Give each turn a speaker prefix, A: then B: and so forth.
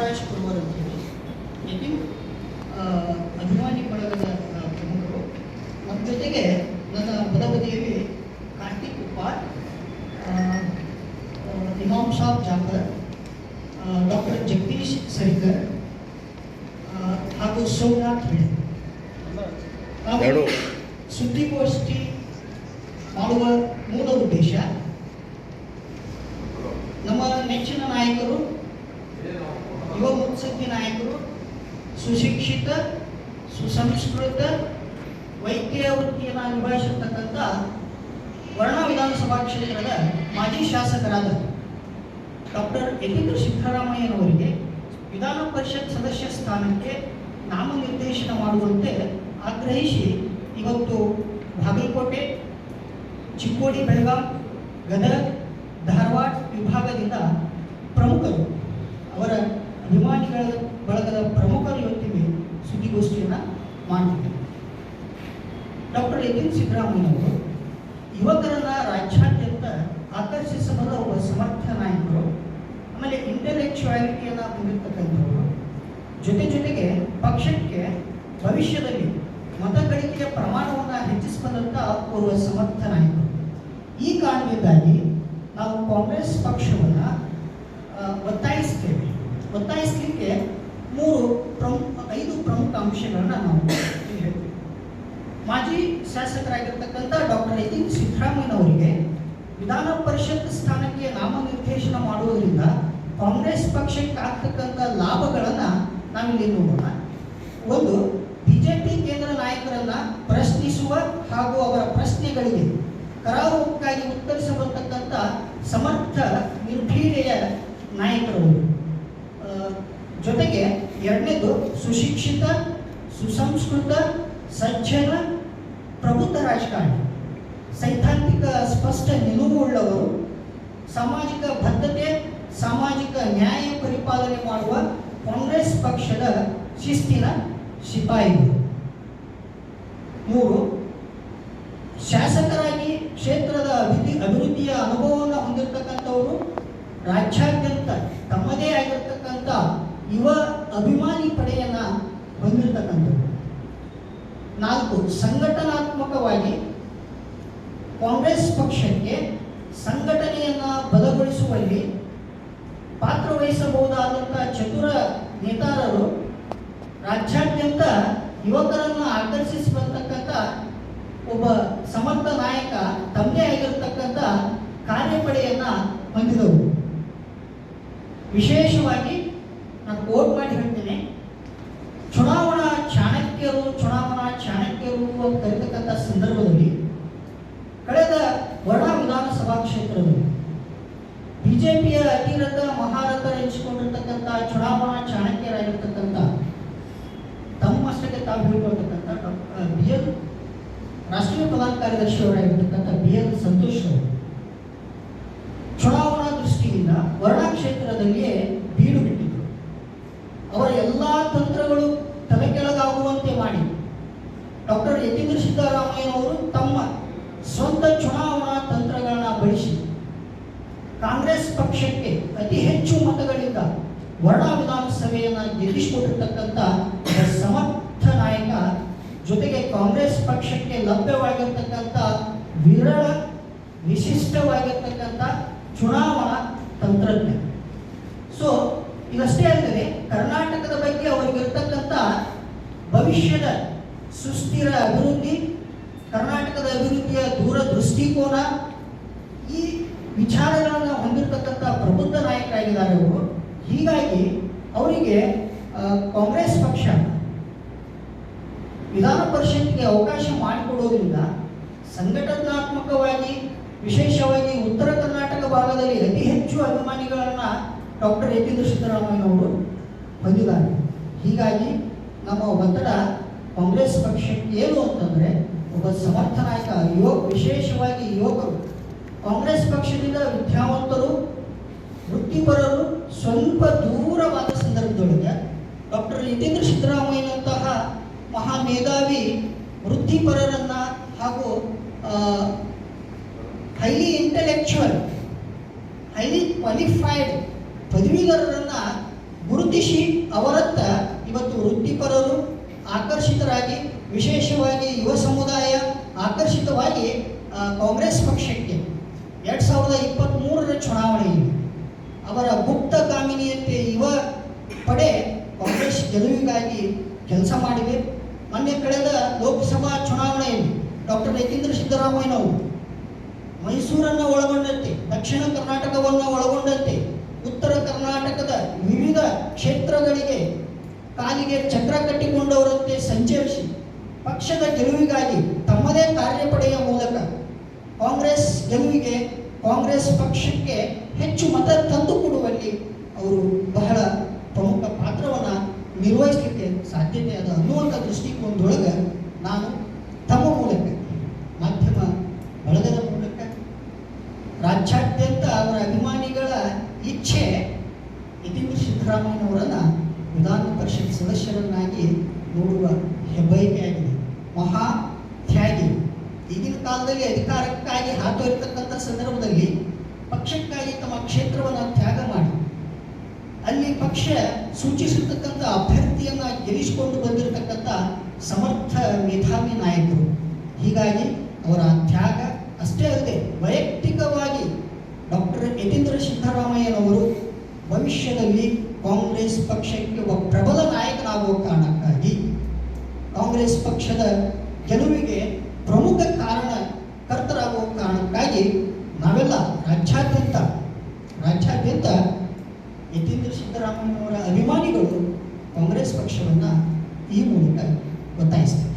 A: ಬಸವರಾಜ್ ಕುರುವರ್ ಅಂತ ಹೇಳಿ ಆ, ಅಭಿಮಾನಿ ಬಳಗದ ಪ್ರಮುಖರು. ನಮ್ಮ ಜೊತೆಗೆ ನನ್ನ ಬಲಬದಿಯಲ್ಲಿ ಕಾರ್ತಿಕ್ ಉಪ್ಪಾರ್ ಇಮಾಮ್ ಸಾಬ್ ಜಾಫರ್ ಡಾಕ್ಟರ್ ಜಗದೀಶ್ ಸರಿಕರ್ ಹಾಗೂ ಸೋಮನಾಥ್ ಹೇಳಿ ನಾವು. ಸುದ್ದಿಗೋಷ್ಠಿ ಮಾಡುವ ಮೂಲ ಉದ್ದೇಶ ನಮ್ಮ ನೆಚ್ಚಿನ ನಾಯಕರು ಯುವ ಮುತ್ಸದ್ದಿ ನಾಯಕರು ಸುಶಿಕ್ಷಿತ, ಸುಸಂಸ್ಕೃತ ವೈದ್ಯ ವೃತ್ತಿಯನ್ನು ನಿಭಾಯಿಸಿರ್ತಕ್ಕಂಥ ವರ್ಣ ವಿಧಾನಸಭಾ ಕ್ಷೇತ್ರದ ಮಾಜಿ ಶಾಸಕರಾದ ಡಾಕ್ಟರ್ ಯತೀಂದ್ರ ಸಿದ್ದರಾಮಯ್ಯನವರಿಗೆ ವಿಧಾನ ಪರಿಷತ್ ಸದಸ್ಯ ಸ್ಥಾನಕ್ಕೆ ನಾಮನಿರ್ದೇಶನ ಮಾಡುವಂತೆ ಆಗ್ರಹಿಸಿ ಇವತ್ತು ಬಾಗಲಕೋಟೆ, ಚಿಕ್ಕೋಡಿ, ಬೆಳಗಾಂ, ಗದಗ, ಧಾರವಾಡ ವಿಭಾಗದಿಂದ ಪ್ರಮುಖರು ಅವರ ಅಭಿಮಾನಿಗಳ ಬಳಗದ ಪ್ರಮುಖರು ಇವತ್ತಿಗೆ ಸುದ್ದಿಗೋಷ್ಠಿಯನ್ನು ಮಾಡ್ತಿದ್ದಾರೆ ಡಾಕ್ಟರ್ ಯತೀಂದ್ರ ಸಿದ್ದರಾಮಯ್ಯವರು ಯುವಕರನ್ನ ರಾಜ್ಯಾದ್ಯಂತ ಆಕರ್ಷಿಸಬಲ್ಲ ಒಬ್ಬ ಸಮರ್ಥ ನಾಯಕರು, ಆಮೇಲೆ ಇಂಟೆಲೆಕ್ಚುಯಾಲಿಟಿಯನ್ನು ಹೊಂದಿರತಕ್ಕಂಥವರು. ಜೊತೆ ಜೊತೆಗೆ ಪಕ್ಷಕ್ಕೆ ಭವಿಷ್ಯದಲ್ಲಿ ಮತಗಳಿಕೆಯ ಪ್ರಮಾಣವನ್ನು ಹೆಚ್ಚಿಸಬಲ್ಲಂತ ಓರ್ವ ಸಮರ್ಥ ನಾಯಕರು. ಈ ಕಾರಣದಿಂದಾಗಿ ನಾವು ಕಾಂಗ್ರೆಸ್ ಪಕ್ಷವನ್ನು ಒತ್ತಾಯಿಸ್ತೇವೆ. ಒತ್ತಾಯಿಸಲಿಕ್ಕೆ ಮೂರು ಪ್ರಮುಖ ಐದು ಪ್ರಮುಖ ಅಂಶಗಳನ್ನು ನಾವು ಹೇಳ್ತೀವಿ. ಮಾಜಿ ಶಾಸಕರಾಗಿರ್ತಕ್ಕಂಥ ಡಾಕ್ಟರ್ ಯತೀಂದ್ರ ಸಿದ್ದರಾಮಯ್ಯನವರಿಗೆ ವಿಧಾನ ಪರಿಷತ್ ಸ್ಥಾನಕ್ಕೆ ನಾಮನಿರ್ದೇಶನ ಮಾಡುವುದರಿಂದ ಕಾಂಗ್ರೆಸ್ ಪಕ್ಷಕ್ಕೆ ಆಗ್ತಕ್ಕಂಥ ಲಾಭಗಳನ್ನು ನಾವಿಲ್ಲಿ ನೋಡೋಣ. ಒಂದು ಬಿಜೆಪಿ ಕೇಂದ್ರ ನಾಯಕರನ್ನ ಪ್ರಶ್ನಿಸುವ ಹಾಗೂ ಅವರ ಪ್ರಶ್ನೆಗಳಿಗೆ ಕರಾರುವಕ್ಕಾಗಿ ಉತ್ತರಿಸಬರ್ತಕ್ಕಂಥ ಸಮರ್ಥ ನಿರ್ಭೀಡೆಯ ನಾಯಕರು ಆ, ಜೊತೆಗೆ ಎರಡನೇದು ಸುಶಿಕ್ಷಿತ, ಸುಸಂಸ್ಕೃತ, ಸಜ್ಜನ, ಪ್ರಬುದ್ಧ ರಾಜಕಾರಣಿ. ಸೈದ್ಧಾಂತಿಕ ಸ್ಪಷ್ಟ ನಿಲುವುಳ್ಳವರು ಸಾಮಾಜಿಕ ಬದ್ಧತೆ ಸಾಮಾಜಿಕ ನ್ಯಾಯ ಪರಿಪಾಲನೆ ಮಾಡುವ ಕಾಂಗ್ರೆಸ್ ಪಕ್ಷದ ಶಿಸ್ತಿನ ಸಿಪಾಯಿಗಳು. ಮೂರು, ಶಾಸಕರಾಗಿ ಕ್ಷೇತ್ರದ ಅಭಿವೃದ್ಧಿ, ಅಭಿವೃದ್ಧಿಯ ಅನುಭವವನ್ನು ಹೊಂದಿರತಕ್ಕಂಥವರು ರಾಜ್ಯಾದ್ಯಂತ ತಮ್ಮದೇ ಆಗಿರ್ತಕ್ಕಂಥ ಯುವ ಅಭಿಮಾನಿ ಪಡೆಯನ್ನ ಹೊಂದಿರತಕ್ಕಂಥದ್ದು ನಾಲ್ಕು, ಸಂಘಟನಾತ್ಮಕವಾಗಿ ಕಾಂಗ್ರೆಸ್ ಪಕ್ಷಕ್ಕೆ ಸಂಘಟನೆಯನ್ನ ಬಲಗೊಳಿಸುವಲ್ಲಿ ಪಾತ್ರ ವಹಿಸಬಹುದಾದಂಥ ಚತುರ ನೇತಾರರು ರಾಜ್ಯಾದ್ಯಂತ ಯುವಕರನ್ನು ಆಕರ್ಷಿಸಬರ್ತಕ್ಕಂಥ ಒಬ್ಬ ಸಮರ್ಥ ನಾಯಕ ತಮ್ಮದೇ ಆಗಿರತಕ್ಕಂಥ ಕಾರ್ಯಪಡೆಯನ್ನ ಹೊಂದಿದವು ವಿಶೇಷವಾಗಿ ಕೋಟ್ ಮಾಡಿ ಹೇಳ್ತೇನೆ. ಚುನಾವಣಾ ಚಾಣಕ್ಯರು ಚುನಾವಣಾ ಚಾಣಕ್ಯರು ಅಂತ ಸಂದರ್ಭದಲ್ಲಿ ಕಳೆದ ವರ್ಣ ವಿಧಾನಸಭಾ ಕ್ಷೇತ್ರದಲ್ಲಿ ಬಿಜೆಪಿಯ ಅತಿರಥ ಮಹಾರಥರೆನಿಸಿಕೊಂಡಿರ್ತಕ್ಕಂಥ ಚುನಾವಣಾ ಚಾಣಕ್ಯರಾಗಿರ್ತಕ್ಕಂಥ ತಮ್ಮಷ್ಟಕ್ಕೆ ತಾವು ಹೇಳ್ಕೊಳ್ತಕ್ಕಂಥ ಬಿ ಎಲ್, ರಾಷ್ಟ್ರೀಯ ಪ್ರಧಾನ ಕಾರ್ಯದರ್ಶಿಯವರಾಗಿರ್ತಕ್ಕಂಥ ಬಿ ಎಲ್ ಸಂತೋಷ್ ಅವರು ಚುನಾವಣಾ ದೃಷ್ಟಿಯಿಂದ ವರ್ಣ ಕ್ಷೇತ್ರದಲ್ಲಿಯೇ ಬೀಡು ಬಿಟ್ಟಿದ್ರು ಅವರ ಎಲ್ಲಾ ತಂತ್ರಗಳು ತಲೆಕೆಳಗಾಗುವಂತೆ ಮಾಡಿ ಡಾಕ್ಟರ್ ಯತೀಂದ್ರ ತಮ್ಮ ಸ್ವಂತ ಚುನಾವಣಾ ತಂತ್ರಗಳನ್ನ ಬಳಸಿ. ಕಾಂಗ್ರೆಸ್ ಪಕ್ಷಕ್ಕೆ ಅತಿ ಹೆಚ್ಚು ಮತಗಳಿಂದ ವರ್ಣ ವಿಧಾನಸಭೆಯನ್ನ ಗೆಲ್ಲಿಸಿಕೊಂಡಿರ್ತಕ್ಕಂಥ ಸಮರ್ಥ ನಾಯಕ, ಜೊತೆಗೆ ಕಾಂಗ್ರೆಸ್ ಪಕ್ಷಕ್ಕೆ ಲಭ್ಯವಾಗಿರ್ತಕ್ಕಂಥ ವಿರಳ ವಿಶಿಷ್ಟವಾಗಿರ್ತಕ್ಕಂಥ ಚುನಾವಣಾ ತಂತ್ರಜ್ಞ ಸೊ ಇದಷ್ಟೇ ಅಲ್ಲದೆ ಕರ್ನಾಟಕದ ಬಗ್ಗೆ ಅವರಿಗಿರ್ತಕ್ಕಂಥ ಭವಿಷ್ಯದ ಸುಸ್ಥಿರ ಅಭಿವೃದ್ಧಿ, ಕರ್ನಾಟಕದ ಅಭಿವೃದ್ಧಿಯ ದೂರ ದೃಷ್ಟಿಕೋನ, ಈ ವಿಚಾರಗಳನ್ನು ಹೊಂದಿರತಕ್ಕಂಥ ಪ್ರಬುದ್ಧ ನಾಯಕರಾಗಿದ್ದಾರೆ ಅವರು. ಹೀಗಾಗಿ ಅವರಿಗೆ ಕಾಂಗ್ರೆಸ್ ಪಕ್ಷ ವಿಧಾನ ಪರಿಷತ್ಗೆ ಅವಕಾಶ ಮಾಡಿಕೊಡೋದ್ರಿಂದ ಸಂಘಟನಾತ್ಮಕವಾಗಿ, ವಿಶೇಷವಾಗಿ ಉತ್ತರ ಕರ್ನಾಟಕ ಭಾಗದಲ್ಲಿ ಅತಿ ಹೆಚ್ಚು ಅಭಿಮಾನಿಗಳನ್ನ ಡಾಕ್ಟರ್ ಯತೀಂದ್ರ ಸಿದ್ದರಾಮಯ್ಯನವರು ಹೊಂದಿದ್ದಾರೆ. ಹೀಗಾಗಿ ನಮ್ಮ ಒತ್ತಡ ಕಾಂಗ್ರೆಸ್ ಪಕ್ಷ ಏನು ಅಂತಂದ್ರೆ ಒಬ್ಬ ಸಮರ್ಥ ನಾಯಕ ವಿಶೇಷವಾಗಿ ಯುವಕರು ಕಾಂಗ್ರೆಸ್ ಪಕ್ಷದಿಂದ ವಿದ್ಯಾವಂತರು, ವೃತ್ತಿಪರರು ಸ್ವಲ್ಪ ದೂರವಾದ ಸಂದರ್ಭದೊಳಗೆ ಡಾಕ್ಟರ್ ಯತೀಂದ್ರ ಸಿದ್ದರಾಮಯ್ಯನಂತಹ ಮಹಾ ಮೇಧಾವಿ ವೃತ್ತಿಪರರನ್ನ ಹಾಗೂ ಹೈಲಿ ಇಂಟೆಲೆಕ್ಚುವಲ್ ಹೈಲಿ ಕ್ವಾಲಿಫೈಡ್ ಪದವೀಧರರನ್ನ ಗುರುತಿಸಿ ಅವರತ್ತ ಇವತ್ತು ವೃತ್ತಿಪರರು ಆಕರ್ಷಿತರಾಗಿ, ವಿಶೇಷವಾಗಿ ಯುವ ಸಮುದಾಯ ಆಕರ್ಷಿತವಾಗಿ ಕಾಂಗ್ರೆಸ್ ಪಕ್ಷಕ್ಕೆ ಎರಡು ಸಾವಿರದ ಇಪ್ಪತ್ತ್ಮೂರರ ಚುನಾವಣೆಯಲ್ಲಿ ಅವರ ಗುಪ್ತ ಕಾಮಿನಿಯಂತೆ ಯುವ ಪಡೆ ಕಾಂಗ್ರೆಸ್ ಗೆಲುವಿಗಾಗಿ ಕೆಲಸ ಮಾಡಿವೆ. ಮೊನ್ನೆ ಕಳೆದ ಲೋಕಸಭಾ ಚುನಾವಣೆಯಲ್ಲಿ ಡಾಕ್ಟರ್ ಯತೀಂದ್ರ ಸಿದ್ದರಾಮಯ್ಯನವರು ಮೈಸೂರನ್ನು ಒಳಗೊಂಡಂತೆ, ದಕ್ಷಿಣ ಕರ್ನಾಟಕವನ್ನು ಒಳಗೊಂಡಂತೆ, ಉತ್ತರ ಕರ್ನಾಟಕದ ವಿವಿಧ ಕ್ಷೇತ್ರಗಳಿಗೆ ಕಾಲಿಗೆ ಚಕ್ರ ಕಟ್ಟಿಕೊಂಡವರಂತೆ ಸಂಚರಿಸಿ ಪಕ್ಷದ ಗೆಲುವಿಗಾಗಿ ತಮ್ಮದೇ ಕಾರ್ಯಪಡೆಯ ಮೂಲಕ ಕಾಂಗ್ರೆಸ್ ಗೆಲುವಿಗೆ, ಕಾಂಗ್ರೆಸ್ ಪಕ್ಷಕ್ಕೆ ಹೆಚ್ಚು ಮತ ತಂದು ಕೊಡುವಲ್ಲಿ ಅವರು ಬಹಳ ಪ್ರಮುಖ ಪಾತ್ರವನ್ನು ನಿರ್ವಹಿಸಲಿಕ್ಕೆ ಸಾಧ್ಯತೆ ಅದ ಅನ್ನುವಂಥ ದೃಷ್ಟಿಕೋನದೊಳಗೆ ನಾನು ತಮ್ಮ ಮೂಲಕ, ಮಾಧ್ಯಮ ಬಳಗದ ಮೂಲಕ, ರಾಜ್ಯಾದ್ಯಂತ ಅವರ ಅಭಿಮಾನಿಗಳ ಇಚ್ಛೆ ಯತೀಂದ್ರ ಸಿದ್ದರಾಮಯ್ಯನವರನ್ನು ವಿಧಾನ ಪರಿಷತ್ ಸದಸ್ಯರನ್ನಾಗಿ ನೋಡುವ ಹೆಬ್ಬಯಕೆಯಾಗಿದೆ ಮಹಾ ತ್ಯಾಗಿ. ಈಗಿನ ಕಾಲದಲ್ಲಿ ಅಧಿಕಾರಕ್ಕಾಗಿ ಹಾತೊರಿತಕ್ಕಂಥ ಸಂದರ್ಭದಲ್ಲಿ ಪಕ್ಷಕ್ಕಾಗಿ ತಮ್ಮ ಕ್ಷೇತ್ರವನ್ನು ತ್ಯಾಗ ಮಾಡಿ. ಅಲ್ಲಿ ಪಕ್ಷ ಸೂಚಿಸಿರ್ತಕ್ಕಂಥ ಅಭ್ಯರ್ಥಿಯನ್ನ ಗೆಲ್ಲಿಸಿಕೊಂಡು ಬಂದಿರತಕ್ಕಂಥ ಸಮರ್ಥ ಮೇಧಾವಿ ನಾಯಕರು. ಹೀಗಾಗಿ ಅವರ ತ್ಯಾಗ ಅಷ್ಟೇ ಅಲ್ಲದೆ ವೈಯಕ್ತಿಕವಾಗಿ ಡಾಕ್ಟರ್ ಯತೀಂದ್ರ ಸಿದ್ದರಾಮಯ್ಯನವರು ಭವಿಷ್ಯದಲ್ಲಿ ಕಾಂಗ್ರೆಸ್ ಪಕ್ಷಕ್ಕೆ ಒಬ್ಬ ಪ್ರಬಲ ನಾಯಕನಾಗುವ ಕಾರಣಕ್ಕಾಗಿ ಕಾಂಗ್ರೆಸ್ ಪಕ್ಷದ ಗೆಲುವಿಗೆ ಪ್ರಮುಖ ಕಾರಣ ಕರ್ತರಾಗುವ ಕಾರಣಕ್ಕಾಗಿ ನಾವೆಲ್ಲ ರಾಜ್ಯಾದ್ಯಂತ ರಾಜ್ಯಾದ್ಯಂತ ಯತೀಂದ್ರ ಸಿದ್ದರಾಮಯ್ಯನವರ ಅಭಿಮಾನಿಗಳು ಕಾಂಗ್ರೆಸ್ ಪಕ್ಷವನ್ನು ಈ ಮೂಲಕ ಒತ್ತಾಯಿಸ್ತಾರೆ